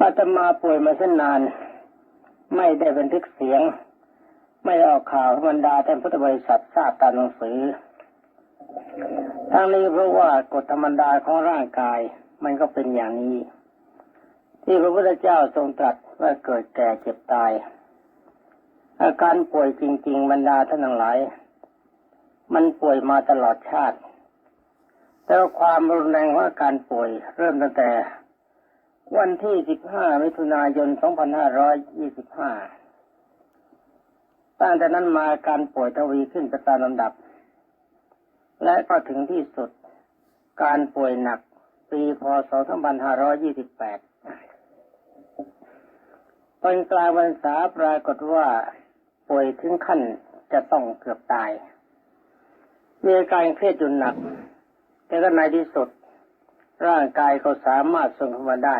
อาตมาป่วยมาเส้นนาน ไม่ได้บันทึกเสียง ไม่ออกข่าวบรรดาท่านพุทธบริษัททราบตามหนังสือทั้งนี้เพราะว่ากฎธรรมดาของร่างกายมันก็เป็นอย่างนี้ ที่พระพุทธเจ้าทรงตรัสว่าเกิดแก่เจ็บตาย อาการป่วยจริง ๆ บรรดาท่านทั้งหลาย มันป่วยมาตลอดชาติ แต่ความรุนแรงของอาการป่วยเริ่มตั้งแต่ วันที่ 15 มิถุนายน 2525 ตั้งแต่นั้นมาการป่วยทวีขึ้นไปตามลำดับ และก็ถึงที่สุดการป่วยหนักปีพศ 2528เป็นกลางวันษาปรากฏว่าป่วยถึงขั้นจะต้องเกือบตาย มีอาการเครียดจนหนัก แต่ก็ในที่สุด ร่างกายก็สามารถทรงขึ้นมาได้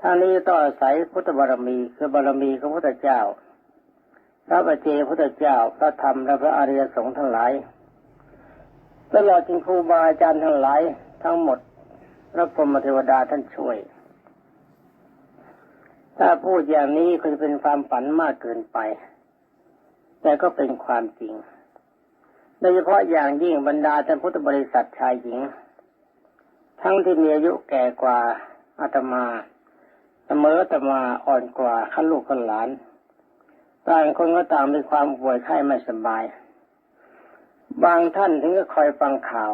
ท่างนี้ต้องอาศัยพุทธบารมีคือบารมีของพระพุทธเจ้า พระบัจเจพุทธเจ้าพระธรรมและพระอริยสงฆ์ทั้งหลายตลอดจนครูบาอาจารย์ทั้งหลายทั้งหมดพระพรหมเทวดาท่านช่วย ถ้าพูดอย่างนี้ก็จะเป็นความฝันมากเกินไป แต่ก็เป็นความจริง โดยเฉพาะอย่างยิ่งบรรดาท่านพุทธบริษัทชายหญิง ทั้งที่มีอายุแก่กว่าอาตมาเสมออาตมาอ่อนกว่าขั้นลูกขั้นหลานต่างคนก็ต่างมีความป่วยไข้ไม่สบาย บางท่านถึงก็คอยฟังข่าว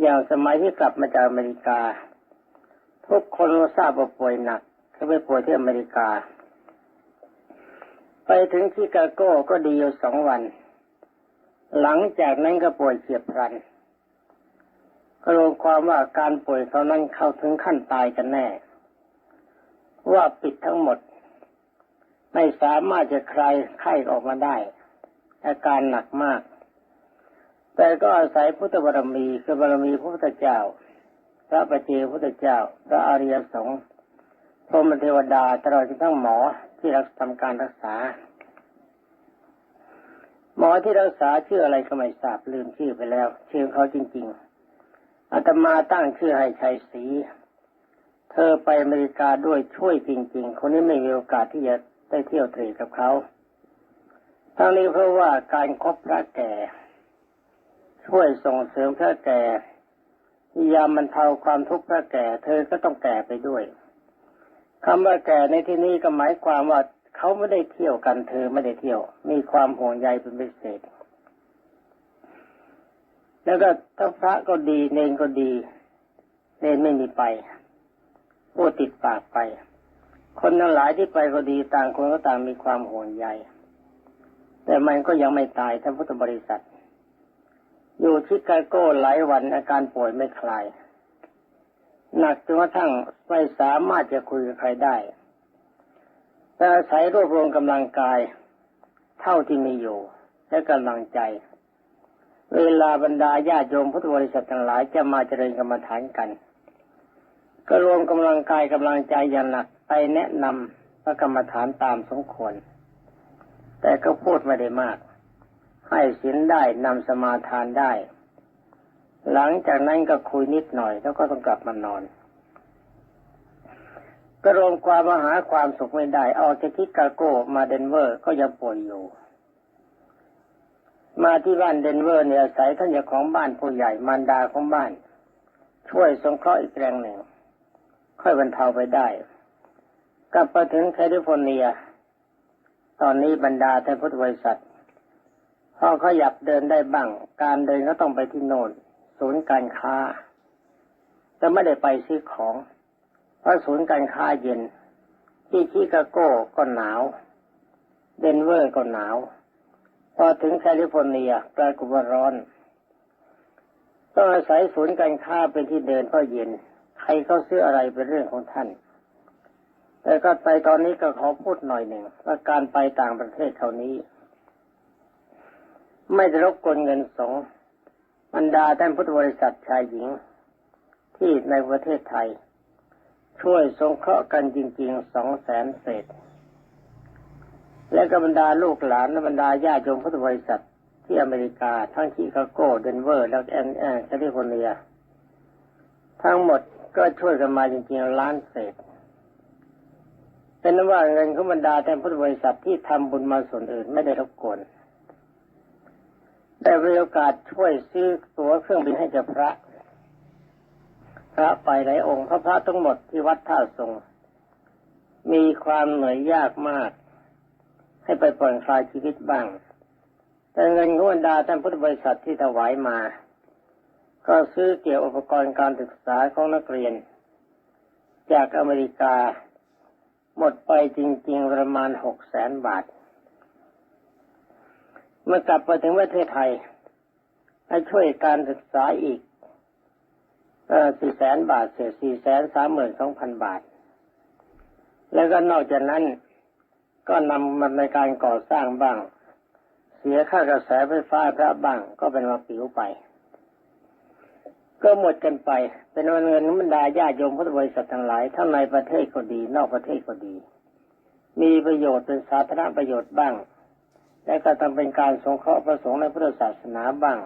อย่างสมัยที่กลับมาจากอเมริกา ทุกคนก็ทราบว่าป่วยหนักเขาไปป่วยที่อเมริกา ไปถึงชิคาโก้ก็ดีอยู่สองวัน หลังจากนั้นก็ป่วยเฉียบพลัน ก็รวมความว่าการป่วยเขานั้นเข้าถึงขั้นตายกันแน่ ว่าปิดทั้งหมด ไม่สามารถจะคลายไข้ออกมาได้ อาการหนักมาก แต่ก็อาศัยพุทธบารมีคือบารมีพระพุทธเจ้า พระปฏิเจพุทธเจ้า พระอริยสงฆ์พรหมเทวดาตลอดจนทั้งหมอที่รักทำการรักษา หมอที่รักษาชื่ออะไรก็ไม่ทราบลืมชื่อไปแล้ว ชื่อเขาจริง ๆ อาตมาตั้งชื่อให้ชัยศรีเธอไปอเมริกาด้วยช่วยจริง ๆ คนนี้ไม่มีโอกาสที่จะได้เที่ยวตรีกับเขาทั้งนี้เพราะว่าการคบพระแก่ ช่วยส่งเสริมพระแก่พยายามบรรเทาความทุกข์พระแก่ เธอก็ต้องแก่ไปด้วยคำว่าแก่ในที่นี้ก็หมายความว่าเขาไม่ได้เที่ยวกันเธอไม่ได้เที่ยว มีความห่วงใยเป็นพิเศษ แล้วก็ถ้าพระก็ดีเนนก็ดีเนนไม่มีไปพูดติดปากไป คนทั้งหลายที่ไปก็ดีต่างคนก็ต่างมีความห่วงใยแต่มันก็ยังไม่ตายท่านพุทธบริษัท อยู่ชิคาโก้หลายวันอาการป่วยไม่คลายหนักจนกระทั่งไม่สามารถจะคุยกับใครได้แต่อาศัยรวบรวมกำลังกาย เท่าที่มีอยู่ และกำลังใจ เวลาบรรดาญาโยมพุทธบริษัททั้งหลายจะมาเจริญกรรมฐานกัน ก็รวมกำลังกายกำลังใจอย่างหนักไปแนะนำพระกรรมฐานตามสมควร แต่ก็พูดไม่ได้มาก ให้ศีลได้นำสมาทานได้ หลังจากนั้นก็คุยนิดหน่อย แล้วก็ต้องกลับมานอนก็รวมความมาหาความสุขไม่ได้ออกจากทิกาโกมาเดนเวอร์ก็ยังป่วยอยู่ มาที่บ้านเดนเวอร์เนี่ยอาศัยท่านเจ้าของบ้านผู้ใหญ่มารดาของบ้าน ช่วยสงเคราะห์อีกแรงหนึ่ง ค่อยบรรเทาไปได้ กลับไปถึงแคลิฟอร์เนีย ตอนนี้บรรดาท่านพุทธบริษัทพอเขาหยับเดินได้บ้าง การเดินก็ต้องไปที่โน่นศูนย์การค้าแต่ไม่ได้ไปซื้อของ เพราะศูนย์การค้าเย็น ที่ชิคาโกก็หนาว เดนเวอร์ก็หนาว พอถึงแคลิฟอร์เนียกลายกุบร้อน ต้องอาศัยศูนย์การค้าเป็นที่เดินเพราะเย็น ใครเขาซื้ออะไรเป็นเรื่องของท่าน แต่ก็ไปตอนนี้ก็ขอพูดหน่อยหนึ่งว่าการไปต่างประเทศเท่านี้ ไม่ได้รบกวนเงินสงบรรดาท่านพุทธบริษัทชายหญิง ที่ในประเทศไทย ช่วยสงเคราะห์กันจริงๆสองแสนเศษ และก็บรรดาลูกหลานและบรรดาญาติโยมพุทธบริษัทที่อเมริกาทั้งชิคาโกเดนเวอร์ และแอนแคลิฟอร์เนีย ทั้งหมดก็ช่วยกันมาจริงๆล้านเศษเป็นว่าเงินของบรรดาแต่พุทธบริษัทที่ทำบุญมาส่วนอื่นไม่ได้รบกวนได้มีโอกาสช่วยซื้อตั๋วเครื่องบินให้กับพระ พระไปหลายองค์พระพระทั้งหมดที่วัดท่าทรง มีความเหนื่อยยากมาก ให้ไปผ่อนคลายชีวิตบ้าง แต่เงินของบรรดาท่านพุทธบริษัทที่ถวายมา ก็ซื้อเกี่ยวอุปกรณ์การศึกษาของนักเรียน จากอเมริกา หมดไปจริง ๆ ประมาณหกแสนบาท เมื่อกลับมาถึงประเทศไทย ให้ช่วยการศึกษาอีกสี่แสนบาทเสียสี่แสนสามหมื่นสองพันบาท แล้วก็นอกจากนั้น ก็นำมาในการก่อสร้างบ้าง เสียค่ากระแสไฟฟ้าพระบ้าง ก็เป็นมาปิวไป ก็หมดกันไป เป็นวันเงินบรรดาญาโยมพุทธบริษัททั้งหลายทั้งในประเทศก็ดี นอกประเทศก็ดี มีประโยชน์เป็นสาธารณประโยชน์บ้าง และก็ทำเป็นการสงเคราะห์ประสงค์ในพุทธศาสนาบ้าง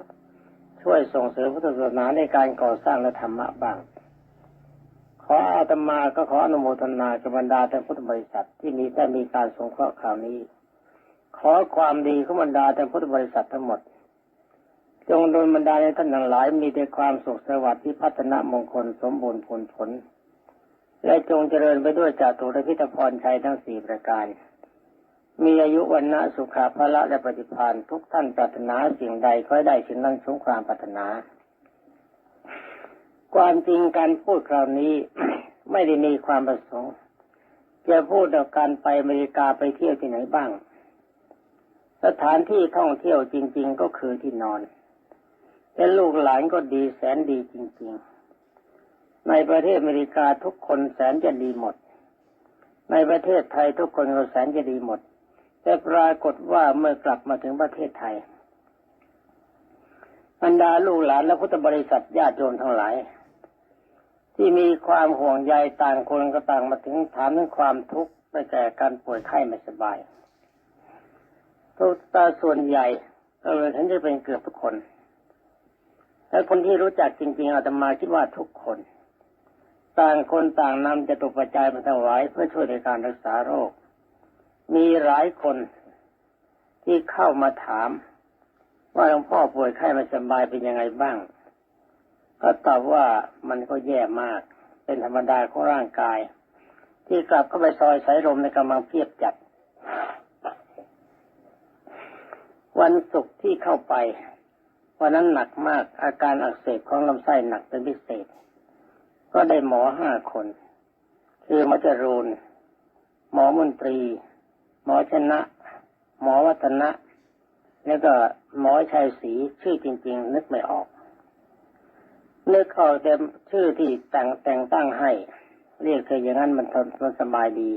ช่วยส่งเสริมพุทธศาสนาในการก่อสร้างและธรรมะบ้าง ขออาตมาก็ขออนุโมทนากับบรรดาท่านพุทธบริษัทที่มีได้มีการสงเคราะห์ข่าวนี้ ขอความดีของบรรดาท่านพุทธบริษัททั้งหมด จงโดนบรรดาในท่านทั้งหลาย มีแต่ความสุขสวัสดิ์ที่พัฒนามงคลสมบูรณ์ผลผล และจงเจริญไปด้วยจาตุรพิธพรชัยทั้งสี่ประการ มีอายุวันนะสุขาภละและปฏิภาณทุกท่านปรารถนาสิ่งใดก็ให้ได้สิ่งนั้นสมความปรารถนา ความจริงการพูดคราวนี้ ไม่ได้มีความประสงค์จะพูดถึงการไปอเมริกาไปเที่ยวที่ไหนบ้าง สถานที่ท่องเที่ยวจริง ๆ ก็คือที่นอนเป็นลูกหลานก็ดีแสนดีจริง ๆ ในประเทศอเมริกาทุกคนแสนจะดีหมด ในประเทศไทยทุกคนก็แสนจะดีหมด แต่ปรากฏว่าเมื่อกลับมาถึงประเทศไทยบรรดาลูกหลานและพุทธบริษัทญาติโยมทั้งหลาย ที่มีความห่วงใยต่างคนก็ต่างมาถึงถามถึงความทุกข์ไปแก่การป่วยไข้ไม่สบายทุกตาส่วนใหญ่เลยฉันจะเป็นเกือบทุกคนและคนที่รู้จักจริง ๆอาตมาคิดว่าทุกคน ต่างคนต่างนำจะตุปัจจัยมาถวายเพื่อช่วยในการรักษาโรค มีหลายคนที่เข้ามาถาม ว่าหลวงพ่อป่วยไข้ไม่สบายเป็นยังไงบ้าง ก็ตอบว่ามันก็แย่มาก เป็นธรรมดาของร่างกาย ที่กลับเข้าไปซอยสายลมในกำลังเพียบจัด วันศุกร์ที่เข้าไป วันนั้นหนักมากอาการอักเสบของลำไส้หนักเป็นพิเศษ ก็ได้หมอห้าคน คือหมอจรูนหมอมนตรี หมอชนะ หมอวัฒนะ แล้วก็หมอชัยศรีชื่อจริง ๆ นึกไม่ออก นึกออกแต่ชื่อที่แต่งแต่งตั้งให้ เรียกเธออย่างนั้นมันมันสบายดี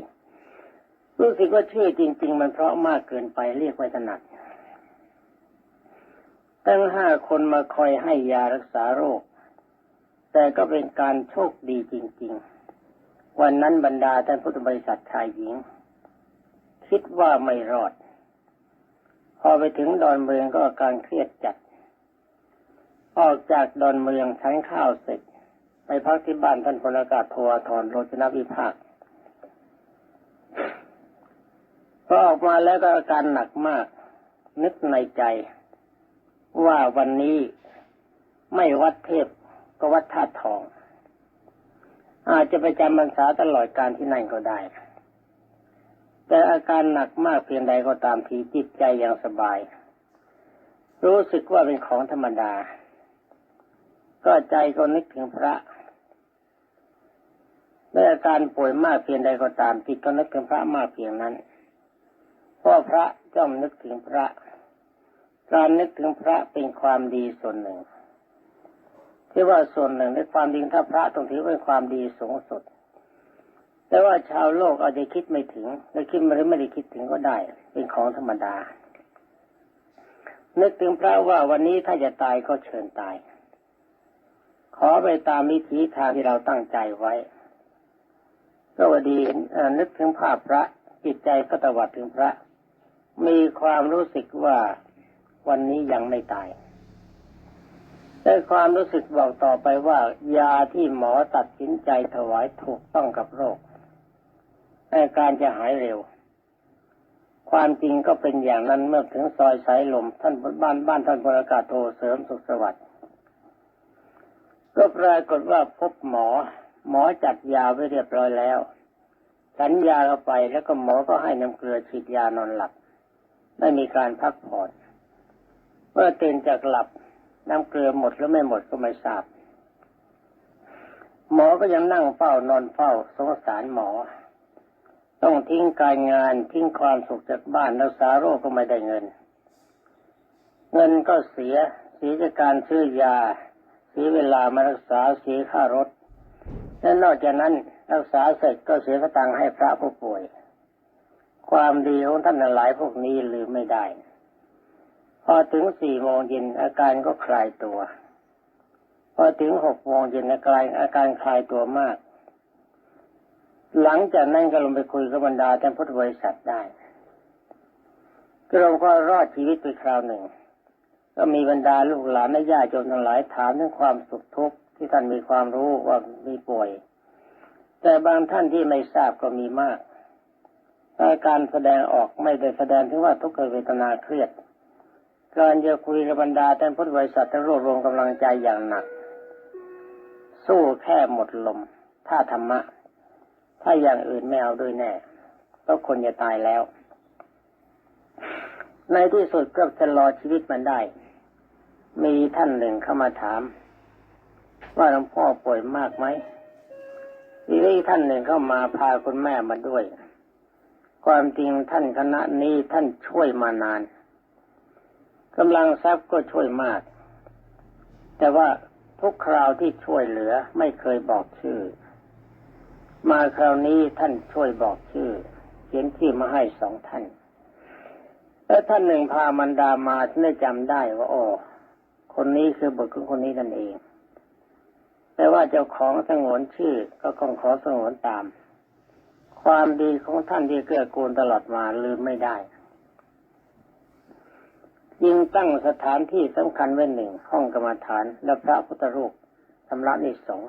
รู้สึกว่าชื่อจริง ๆ มันเพราะมากเกินไปเรียกไว้ถนัด ตั้งห้าคนมาคอยให้ยารักษาโรค แต่ก็เป็นการโชคดีจริง ๆ วันนั้นบรรดาท่านพุทธบริษัทชายหญิง คิดว่าไม่รอด พอไปถึงดอนเมืองก็อาการเครียดจัด ออกจากดอนเมืองชั้นข้าวเสร็จ ไปพักที่บ้านท่านพลอากาศโทอาทรโรจนวิภาคพอออกมาแล้วก็อาการหนักมาก นึกในใจ ว่าวันนี้ไม่วัดเทพก็วัดธาตุทอง อาจจะไปจำพรรษาตลอดการที่นั่นก็ได้ แต่อาการหนักมากเพียงใดก็ตามทีจิตใจยังสบาย รู้สึกว่าเป็นของธรรมดา ก็ใจก็นึกถึงพระเมื่ออาการป่วยมากเพียงใดก็ตามจิตก็นึกถึงพระมากเพียงนั้นเพราะพระจ้อมนึกถึงพระ การนึกถึงพระเป็นความดีส่วนหนึ่งที่ว่าส่วนหนึ่งในความดีถ้าพระต้องถือเป็นความดีสูงสุด แต่ว่าชาวโลกอาจจะคิดไม่ถึงหรือคิดหรือไม่ได้คิดถึงก็ได้ เป็นของธรรมดา นึกถึงพระว่าวันนี้ถ้าจะตายก็เชิญตาย ขอไปตามวิถีทางที่เราตั้งใจไว้ ก็วดีนึกถึงภาพพระจิตใจก็ตวัดถึงพระ มีความรู้สึกว่าวันนี้ยังไม่ตายแต่ความรู้สึกบอกต่อไปว่า ยาที่หมอตัดสินใจถวายถูกต้องกับโรคอาการจะหายเร็ว ความจริงก็เป็นอย่างนั้นเมื่อถึงซอยสายลมท่านบ้านบ้านท่านพลอากาศโทเสริมสุขสวัสดิ์ ก็ปรากฏว่าพบหมอ หมอจัดยาไว้เรียบร้อยแล้วฉันยาเข้าไปแล้วก็หมอก็ให้น้ำเกลือฉีดยานอนหลับ ไม่มีการพักผ่อนเมื่อตื่นจากหลับ น้ำเกลือหมดหรือไม่หมดก็ไม่ทราบ หมอก็ยังนั่งเฝ้านอนเฝ้าสงสารหมอ ต้องทิ้งการงานทิ้งความสุขจากบ้านรักษาโรคก็ไม่ได้เงิน เงินก็เสียเสียจากการซื้อยา สียเวลามารักษาเสียค่ารถ และนอกจากนั้นรักษาเสร็จก็เสียกตังค์ให้พระผู้ป่วย ความดีของท่านหลายพวกนี้ลืมไม่ได้ พอถึงสี่โมงเย็นอาการก็คลายตัว พอถึงหกโมงเย็นอาการอาการคลายตัวมาก หลังจากนั้นก็ลงไปคุยกับบรรดาท่านพุทธบริษัทได้ก็ลงก็รอดชีวิตไปคราวหนึ่ง ก็มีบรรดาลูกหลานและญาติโยมทั้งหลายถามถึงความสุขทุกข์ที่ท่านมีความรู้ว่ามีป่วย แต่บางท่านที่ไม่ทราบก็มีมากอาการแสดงออกไม่ได้แสดงถึงว่าทุกขเวทนาเครียด การจะคุยกับบรรดาท่านพุทธบริษัทจะรวบรวมกำลังใจอย่างหนัก สู้แค่หมดลม ถ้าธรรมะ ถ้าอย่างอื่นไม่เอาด้วยแน่ก็คนจะตายแล้ว ในที่สุดก็จะรอชีวิตมันได้ มีท่านหนึ่งเข้ามาถาม ว่าหลวงพ่อป่วยมากไหมทีนี้ท่านหนึ่งเข้ามาพาคุณแม่มาด้วย ความจริงท่านคณะนี้ท่านช่วยมานานกำลังทรัพย์ก็ช่วยมาก แต่ว่าทุกคราวที่ช่วยเหลือไม่เคยบอกชื่อ มาคราวนี้ท่านช่วยบอกชื่อ เขียนชื่อมาให้สองท่าน แล้วท่านหนึ่งพามันดามาท่านได้จำได้ว่าโอ้ คนนี้คือบุตรของคนนี้นั่นเอง แต่ว่าเจ้าของสงวนชื่อก็คงขอสงวนตาม ความดีของท่านที่เกื้อกูลตลอดมาลืมไม่ได้ยิ่งตั้งสถานที่สำคัญไว้หนึ่งห้องกรรมฐาน และพระพุทธรูปชำระนิสง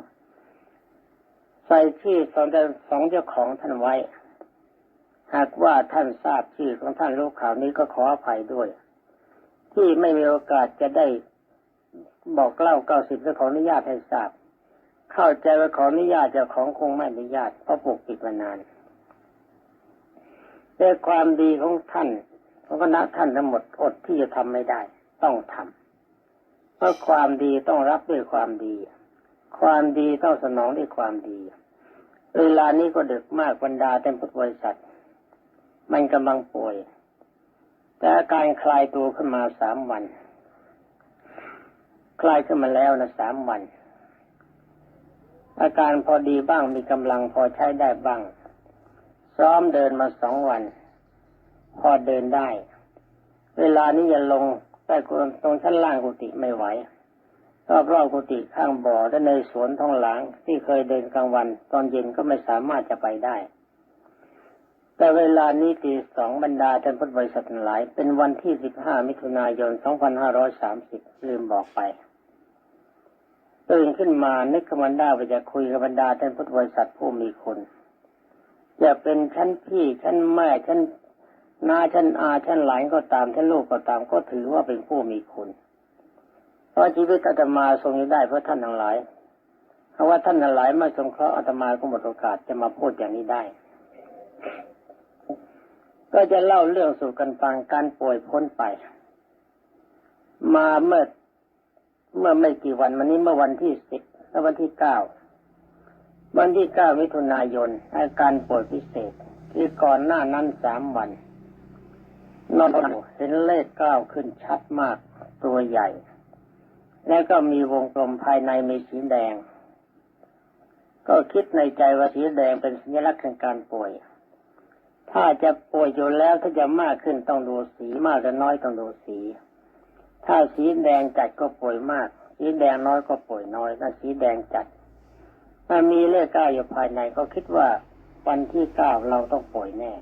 ใส่ชื่อสองสองเจ้าของท่านไว้ หากว่าท่านทราบชื่อของท่านรู้ข่าวนี้ก็ขออภัยด้วย ที่ไม่มีโอกาสจะได้ บอกเล่าเก้าสิบจะขออนุญาตให้ทราบเข้าใจว่าขออนุญาตเจ้าของคงไม่อนุญาตเพราะปกปิดมานานแต่ความดีของท่านของคณะท่านทั้งหมดอดที่จะทำไม่ได้ ต้องทำเพราะความดีต้องรับด้วยความดี ความดีต้องสนองด้วยความดี เวลานี้ก็ดึกมากบรรดาเต็มพุทธบริษัท มันกำลังป่วย แต่อาการคลายตัวขึ้นมาสามวัน คลายขึ้นมาแล้วนะสามวัน อาการพอดีบ้างมีกำลังพอใช้ได้บ้าง ซ้อมเดินมาสองวัน พอเดินได้ เวลานี้จะลงใต้ตรงชั้นล่างกุฏิไม่ไหวรอบรอบกุฏิข้างบ่อและในสวนท้องหลังที่เคยเดินกลางวัน ตอนเย็นก็ไม่สามารถจะไปได้ แต่เวลานี้ตีสองบรรดาท่านพุทธบริษัทหลาย เป็นวันที่สิบห้ามิถุนายนสองพันห้าร้อยสามสิบลืมบอกไป ตื่นขึ้นมานึกขมันได้ว่าจะคุยกับบรรดาท่านพุทธบริษัทผู้มีคุณจะเป็นชั้นพี่ชั้นแม่ชั้นนาชั้นอาชั้นหลานก็ตามชั้นลูกก็ตาม ก็ถือว่าเป็นผู้มีคุณเพราะชีวิตอาตมาทรงอยู่ได้เพราะท่านทั้งหลายเพราะว่าท่านทั้งหลายไม่สงเคราะห์อาตมาก็หมดโอกาสจะมาพูดอย่างนี้ได้ ก็จะเล่าเรื่องสู่กันฟังการป่วยพ้นไป มาเมื่อ เมื่อไม่กี่วันวันนี้เมื่อวันที่สิบและวันที่เก้าวันที่เก้ามิถุนายนอาการป่วยพิเศษที่ก่อนหน้านั้นสามวัน นอนเห็นเลขเก้าขึ้นชัดมากตัวใหญ่ แล้วก็มีวงกลมภายในมีสีแดง ก็คิดในใจว่าสีแดงเป็นสัญลักษณ์ของการป่วย ถ้าจะป่วยอยู่แล้วถ้าจะมากขึ้นต้องดูสีมากหรือน้อยต้องดูสี ถ้าสีแดงจัดก็ป่วยมาก สีแดงน้อยก็ป่วยน้อยถ้าสีแดงจัดถ้ามีเลขเก้าอยู่ภายในก็คิดว่าวันที่เก้าเราต้องป่วยแน่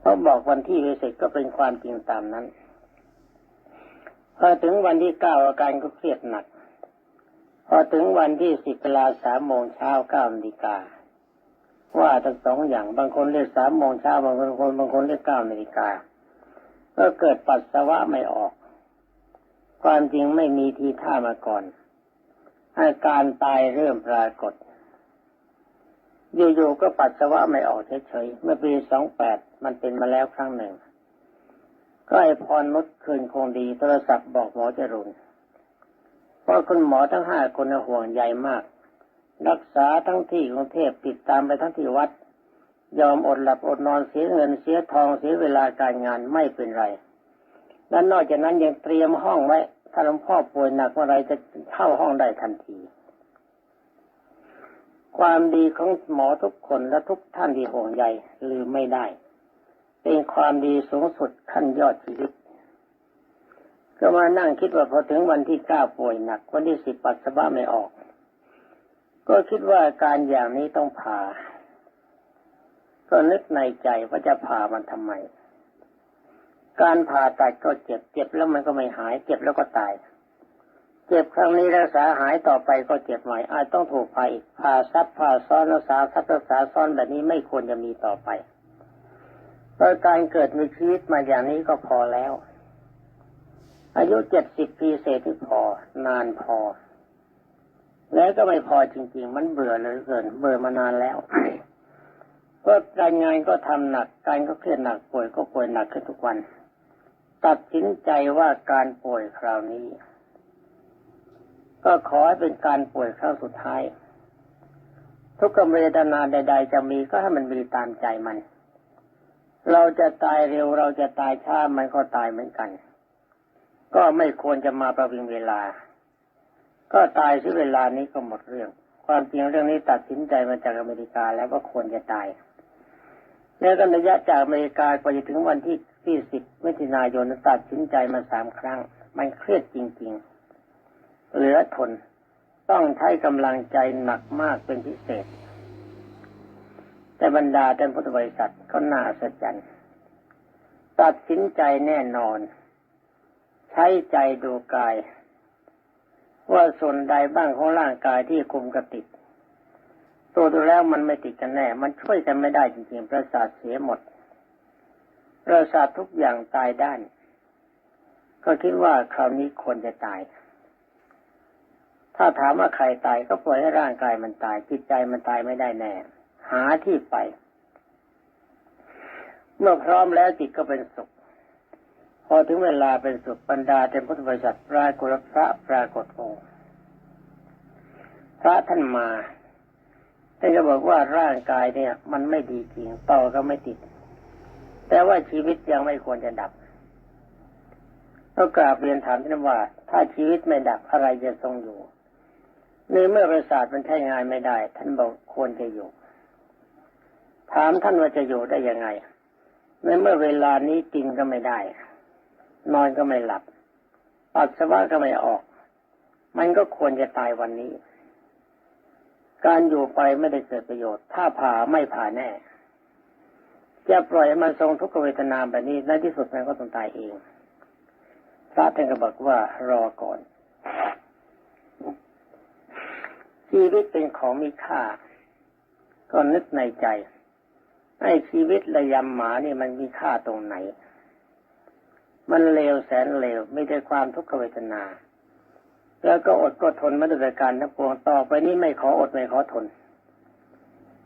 เขาบอกวันที่เสร็จก็เป็นความจริงตามนั้นพอถึงวันที่เก้าอาการก็เครียดหนัก พอถึงวันที่สิบเวลาสามโมงเช้าเก้านาฬิกาว่าทั้งสองอย่างบางคนเรียกสามโมงเช้าบางคนบางคนเรียกเก้านาฬิกาก็เกิดปัสสาวะไม่ออก ความจริงไม่มีทีท่ามาก่อน อาการตายเริ่มปรากฏอยู่ๆก็ปัสสาวะไม่ออกเฉยๆเมื่อปีสองแปดมันเป็นมาแล้วครั้งหนึ่ง ก็ไอพรนุชคืนคงดีโทรศัพท์บอกหมอจรุนเพราะคุณหมอทั้งห้าคนห่วงใยมาก รักษาทั้งที่กรุงเทพติดตามไปทั้งที่วัด ยอมอดหลับอดนอนเสียเงินเสียทองเสียเวลาการงานไม่เป็นไร และนอกจากนั้นยังเตรียมห้องไว้ ถ้าหลวงพ่อป่วยหนักเมื่อไรจะเข้าห้องได้ทันที ความดีของหมอทุกคนและทุกท่านที่ห่วงใยลืมไม่ได้ เป็นความดีสูงสุดขั้นยอดชีวิต ก็มานั่งคิดว่าพอถึงวันที่เก้าป่วยหนัก วันที่สิบปัสสาวะไม่ออก ก็คิดว่าการอย่างนี้ต้องผ่า ก็นึกในใจว่าจะผ่ามันทำไม การผ่าตัดก็เจ็บ เจ็บแล้วมันก็ไม่หาย เจ็บแล้วก็ตาย เจ็บครั้งนี้รักษาหายต่อไปก็เจ็บใหม่อาจต้องถูกผ่าอีกผ่าซับผ่าซ้อนรักษาซับรักษาซ้อนแบบนี้ไม่ควรจะมีต่อไปเพราะการเกิดมีชีวิตมาอย่างนี้ก็พอแล้ว อายุเจ็ดสิบปีเศษที่พอ นานพอ แล้วก็ไม่พอจริง ๆ มันเบื่อเลยเกิน เบื่อมานานแล้วก็การงานก็ทำหนัก การก็เครียดหนักป่วยก็ป่วยหนักขึ้นทุกวัน ตัดสินใจว่าการป่วยคราวนี้ ก็ขอให้เป็นการป่วยครั้งสุดท้าย ทุกขเวทนาใด ๆ จะมีก็ให้มันมีตามใจมัน เราจะตายเร็วเราจะตายช้ามันก็ตายเหมือนกัน ก็ไม่ควรจะมาประวิงเวลา ก็ตายที่เวลานี้ก็หมดเรื่อง ความจริงเรื่องนี้ตัดสินใจมาจากอเมริกาแล้วว่าควรจะตายแล้วก็ระยะจากอเมริกาไปถึงวันที่ ที่สิบมิถุนายนตัดสินใจมาสามครั้ง มันเครียดจริง ๆ เหลือทน ต้องใช้กำลังใจหนักมากเป็นพิเศษ แต่บรรดาท่านพุทธบริษัทก็น่าอัศจรรย์ตัดสินใจแน่นอน ใช้ใจดูกาย ว่าส่วนใดบ้างของร่างกายที่คุมกระติดตัวดูแล้วมันไม่ติดกันแน่ มันช่วยกันไม่ได้จริงๆ ประสาทเสียหมด ประสาททุกอย่างตายด้าน ก็คิดว่าคราวนี้คนจะตาย ถ้าถามว่าใครตายก็ปล่อยให้ร่างกายมันตาย จิตใจมันตายไม่ได้แน่ หาที่ไป เมื่อพร้อมแล้วจิตก็เป็นสุข พอถึงเวลาเป็นสุขบรรดาเต็มพุทธบริษัทปรากฏพระปรากฏองค์พระท่านมาท่านก็บอกว่าร่างกายเนี่ย มันไม่ดีจริงต่อก็ไม่ติด แต่ว่าชีวิตยังไม่ควรจะดับก็กราบเรียนถามท่านว่า ถ้าชีวิตไม่ดับอะไรจะทรงอยู่ในเมื่อประสาทมันใช้งานไม่ได้ ท่านบอกควรจะอยู่ ถามท่านว่าจะอยู่ได้ยังไง ในเมื่อเวลานี้กินก็ไม่ได้ นอนก็ไม่หลับปัสสาวะก็ไม่ออก มันก็ควรจะตายวันนี้ การอยู่ไปไม่ได้เกิดประโยชน์ ถ้าผ่าไม่ผ่าแน่ จะปล่อยให้มันทรงทุกขเวทนาแบบนี้ในที่สุดมันก็ต้องตายเองพระท่านก็บอกว่ารอก่อน ชีวิตเป็นของมีค่า ก็นึกในใจไอ้ชีวิตระยำหมานี่มันมีค่าตรงไหน มันเลวแสนเลวไม่ได้ความทุกขเวทนา แล้วก็อดก็ทนมาด้วยการทั้งปวงต่อไปนี้ไม่ขออดไม่ขอทน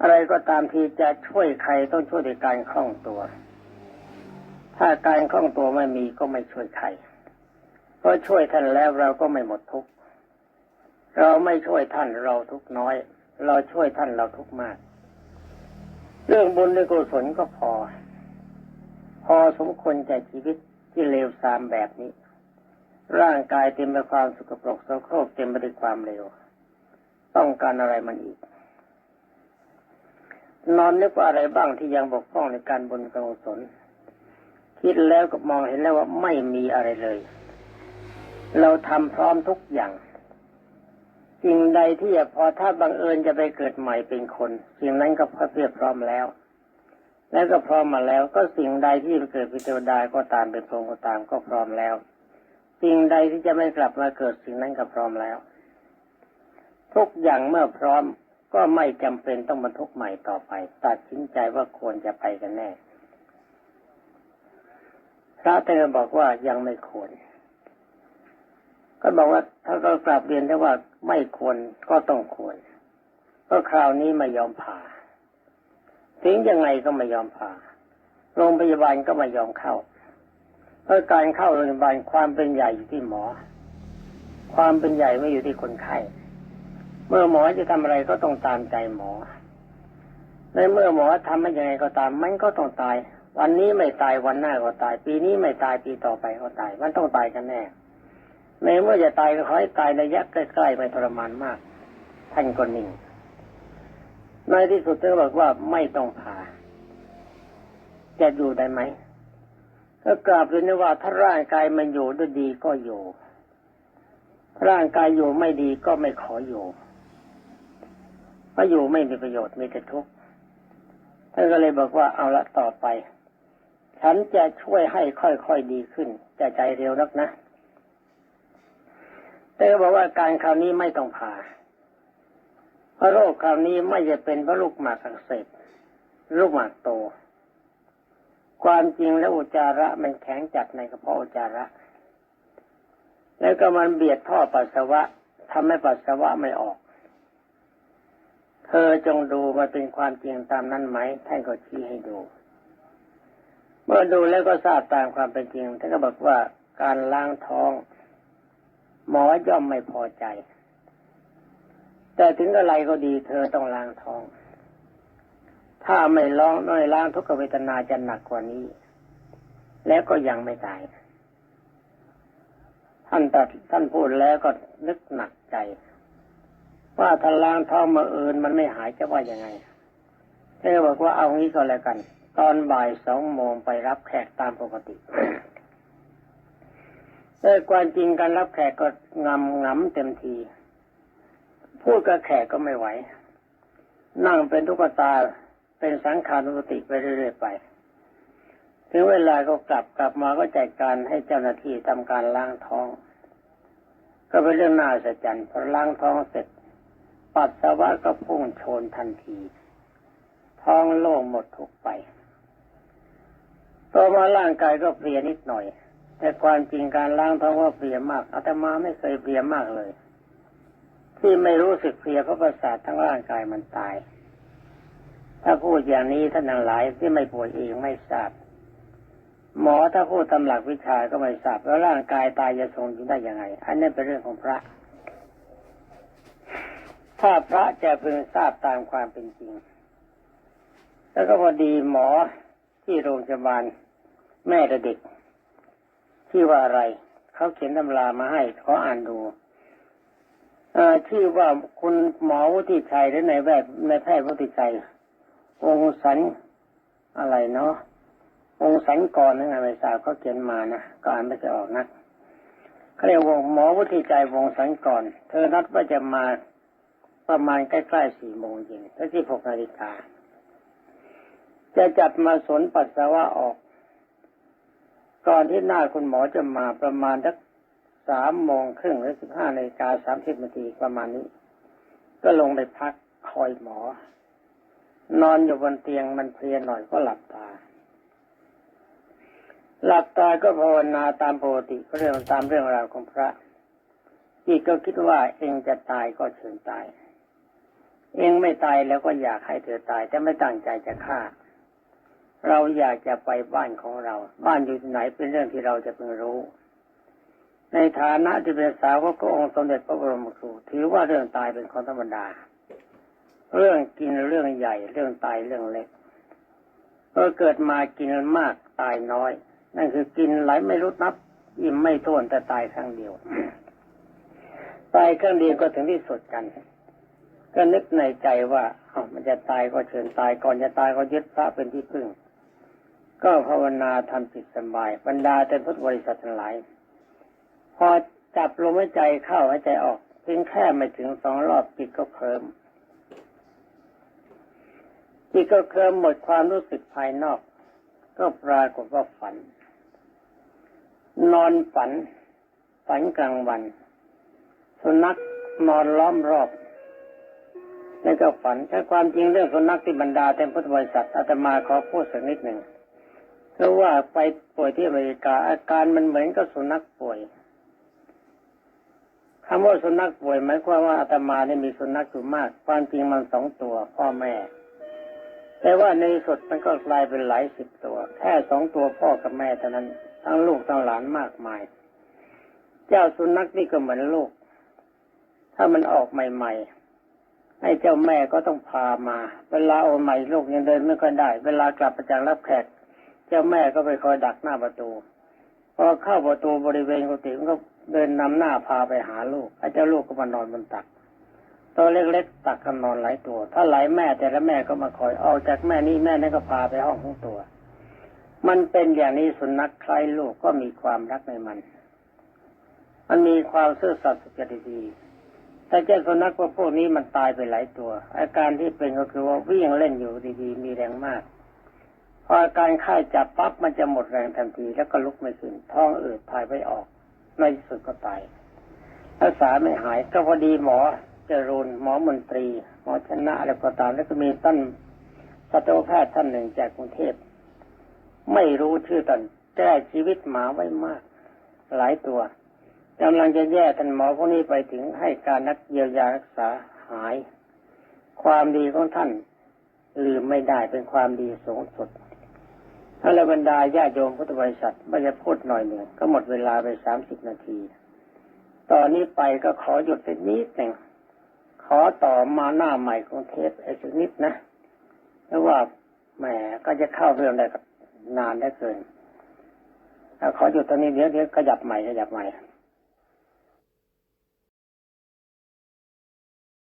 อะไรก็ตามทีจะช่วยใครต้องช่วยด้วยการคล่องตัว ถ้าการคล่องตัวไม่มีก็ไม่ช่วยใครเพราะช่วยท่านแล้วเราก็ไม่หมดทุกข์เราไม่ช่วยท่านเราทุกน้อย เราช่วยท่านเราทุกมาก เรื่องบุญในกุศลก็พอ พอสมควรใจชีวิตที่เลวทรามแบบนี้ ร่างกายเต็มไปความสกปรกโสโครกเต็มไปด้วยความเลวต้องการอะไรมันอีก นอนนึกว่าอะไรบ้างที่ยังบกพร่องในการบุญกุศลคิดแล้วก็มองเห็นแล้วว่าไม่มีอะไรเลย เราทำพร้อมทุกอย่างสิ่งใดที่พอถ้าบังเอิญจะไปเกิดใหม่เป็นคนสิ่งนั้นก็พอเพียบพร้อมแล้ว แล้วก็พร้อมมาแล้ว ก็สิ่งใดที่เกิดเป็นเทวดาก็ตามเป็นพรหมก็ตามก็พร้อมแล้ว สิ่งใดที่จะไม่กลับมาเกิดสิ่งนั้นก็พร้อมแล้ว ทุกอย่างเมื่อพร้อม ก็ไม่จำเป็นต้องบรรทุกใหม่ต่อไป ตัดสินใจว่าควรจะไปกันแน่ พระเตอบอกว่ายังไม่ควร ก็บอกว่าถ้าก็กลับเรียนได้ว่าไม่ควรก็ต้องควร ก็คราวนี้ไม่ยอมผ่าถึงยังไงก็ไม่ยอมผ่า โรงพยาบาลก็ไม่ยอมเข้าเพราะการเข้าโรงพยาบาลความเป็นใหญ่อยู่ที่หมอ ความเป็นใหญ่ไม่อยู่ที่คนไข้ เมื่อหมอจะทำอะไรก็ต้องตามใจหมอในเมื่อหมอทำไม่ยังไงก็ตาม มันก็ต้องตาย วันนี้ไม่ตายวันหน้าก็ตาย ปีนี้ไม่ตายปีต่อไปก็ตาย มันต้องตายกันแน่ในเมื่อจะตายก็ขอให้ตายระยะใกล้ๆไปทรมานมากท่านก็นิ่งในที่สุดท่านบอกว่าไม่ต้องผ่าจะอยู่ได้ไหมก็กราบเลยนะว่าถ้าร่างกายมันอยู่ด้วยดีก็อยู่ร่างกายอยู่ไม่ดีก็ไม่ขออยู่ เพราะอยู่ไม่มีประโยชน์มีแต่ทุกข์ท่านก็เลยบอกว่าเอาละต่อไป ฉันจะช่วยให้ค่อยๆดีขึ้นจะใจเร็วนักนะแต่ก็บอกว่าการคราวนี้ไม่ต้องผ่าเพราะโรคคราวนี้ไม่จะเป็นเพราะลูกหมากอักเสบลูกหมากโต ความจริงแล้วอุจจาระมันแข็งจัดในกระเพาะอุจจาระ แล้วก็มันเบียดท่อปัสสาวะทำให้ปัสสาวะไม่ออก เธอจงดูมาเป็นความจริงตามนั้นไหมท่านก็ชี้ให้ดู เมื่อดูแล้วก็ทราบตามความเป็นจริงท่านก็บอกว่าการล้างท้อง หมอย่อมไม่พอใจ แต่ถึงอะไรก็ดีเธอต้องล้างท้อง ถ้าไม่ล้างไม่ล้างทุกขเวทนาจะหนักกว่านี้ แล้วก็ยังไม่ตายท่านตัดท่านพูดแล้วก็นึกหนักใจ ว่าถ้าล้างท้องมาเอินมันไม่หายจะว่ายังไงเธอบอกว่าเอางี้ก็แล้วกัน ตอนบ่ายสองโมงไปรับแขกตามปกติแต่ความจริงการรับแขกก็งำงำเต็มที พูดกับแขกก็ไม่ไหว นั่งเป็นทุกตาเป็นสังขารุปติไปเรื่อยๆไปถึงเวลาก็กลับกลับมาก็จัดการให้เจ้าหน้าที่ทำการล้างท้อง ก็เป็นเรื่องน่าสะใจพอล้างท้องเสร็จ ปัสสาวะก็พุ่งโชนทันทีท้องโล่งหมดถูกไปต่อมาร่างกายก็เพลียนิดหน่อย แต่ความจริงการล้างท้องว่าเพลียมากอาตมาไม่เคยเพลียมากเลย ที่ไม่รู้สึกเพลียเพราะประสาททั้งร่างกายมันตาย ถ้าพูดอย่างนี้ท่านทั้งหลายที่ไม่ป่วยเองไม่ทราบ หมอถ้าพูดตำหลักวิชาก็ไม่ทราบแล้วร่างกายตายจะทรงอยู่ได้ยังไง อันนี้เป็นเรื่องของพระ ถ้าพระจะพึงทราบตามความเป็นจริง แล้วก็พอดีหมอที่โรงพยาบาลแม่เด็กที่ว่าอะไร เขาเขียนตำรามาให้ขออ่านดูชื่อว่าคุณหมอวุฒิชัยหรือในแพทย์ในแพทย์วุฒิชัยองค์สันอะไรเนาะองค์สันกรนั่นไงไม่ทราบเขาเขียนมานะก็อ่านไม่เคยออกนะเขาเรียกวงหมอวุฒิชัยวงสันกรเธอนัดว่าจะมา ประมาณใกล้ๆสี่โมงเย็นและที่หกนาฬิกา จะจัดมาสนปัสสาวะออก ก่อนที่หน้าคุณหมอจะมาประมาณสักสามโมงครึ่งหรือสิบห้านาฬิกาสามสิบนาทีประมาณนี้ ก็ลงไปพักคอยหมอ นอนอยู่บนเตียงมันเพลียหน่อยก็หลับตา หลับตาก็ภาวนาตามปกติเรื่องตามเรื่องราวของพระจิตก็คิดว่าเองจะตายก็เชิญตาย เองไม่ตายแล้วก็อยากให้เธอตาย แต่ไม่ตั้งใจจะฆ่า เราอยากจะไปบ้านของเรา บ้านอยู่ที่ไหนเป็นเรื่องที่เราจะเพิ่งรู้ ในฐานะที่เป็นสาวกขององค์สมเด็จพระบรมครูถือว่าเรื่องตายเป็นของธรรมดา เรื่องกินเรื่องใหญ่ เรื่องตายเรื่องเล็กเมื่อเกิดมากินมากตายน้อย นั่นคือกินหลายไม่รู้นับอิ่มไม่ท้วนแต่ตายครั้งเดียว ตายครั้งเดียวก็ถึงที่สุดกัน ก็นึกในใจว่าอ๋อมันจะตายก็เชิญตายก่อนจะตายก็ยึดพระเป็นที่พึ่ง ก็ภาวนาทำจิตสบาย บรรดาแต่พุทธบริษัททั้งหลาย พอจับลมหายใจเข้าหายใจออกเพียงแค่ไม่ถึงสองรอบจิตก็เคลิมจิตก็เคลิมหมดความรู้สึกภายนอก ก็ปรากฏว่าฝัน นอนฝัน ฝันกลางวัน สุนัขนอนล้อมรอบ นั่นก็ฝันถ้าความจริงเรื่องสุนัขที่บรรดาเต็มพุทธบริษัทอาตมาขอพูดสักนิดหนึ่งเพราะว่าไปป่วยที่อเมริกา อาการมันเหมือนกับสุนัขป่วยคำว่าสุนัขป่วยหมายความว่าอาตมาเนี่ยมีสุนัขอยู่มาก ความจริงมันสองตัว พ่อแม่ แต่ว่าในสุดมันก็กลายเป็นหลายสิบตัว แค่สองตัวพ่อกับแม่เท่านั้น ทั้งลูกทั้งหลานมากมาย เจ้าสุนัขนี่ก็เหมือนลูก ถ้ามันออกใหม่ ๆให้เจ้าแม่ก็ต้องพามา เวลาเอาใหม่ลูกยังเดินไม่ค่อยได้ เวลากลับประจากรับแขก เจ้าแม่ก็ไปคอยดักหน้าประตู พอเข้าประตูบริเวณกุฏิมันก็เดินนำหน้าพาไปหาลูก ไอ้เจ้าลูกก็มานอนบนตัก ตัวเล็กๆตักกันนอนหลายตัว ถ้าหลายแม่แต่ละแม่ก็มาคอยออกจากแม่นี้แม่นั้นก็พาไปห้องของตัว มันเป็นอย่างนี้สุนัขใครลูกก็มีความรักในมัน มันมีความซื่อสัตย์สุจริตดี แต่เจ้าสุนัขพวกนี้มันตายไปหลายตัว อาการที่เป็นก็คือว่าวิ่งเล่นอยู่ดีๆมีแรงมาก พออาการไข้จับปั๊บมันจะหมดแรงทันที แล้วก็ลุกไม่ขึ้นท้องอืดถ่ายไม่ออกในที่สุดก็ตายรักษาไม่หายก็พอดีหมอจรูนหมอมนตรี หมอชนะอะไรก็ตามแล้วก็มีท่านสัตวแพทย์ท่านหนึ่งจากกรุงเทพ ไม่รู้ชื่อตอนแก้ชีวิตหมาไว้มาก หลายตัว กำลังจะแย่ท่านหมอพวกนี้ไปถึงให้การนักเยียวยารักษาหาย ความดีของท่านลืมไม่ได้เป็นความดีสูงสุดถ้าเราบรรดาญาโยมพุทธบริษัทไม่จะพูดหน่อยหนึ่งก็หมดเวลาไปสามสิบนาที ตอนนี้ไปก็ขอหยุดสักนิดหนึ่งขอต่อมาหน้าใหม่ของเทปไอ้สักนิดนะเพราะว่าแหมก็จะเข้าเรื่องได้ก็นานได้เกินขอหยุดตอนนี้เดี๋ยวเดี๋ยวขยับใหม่ขยับใหม่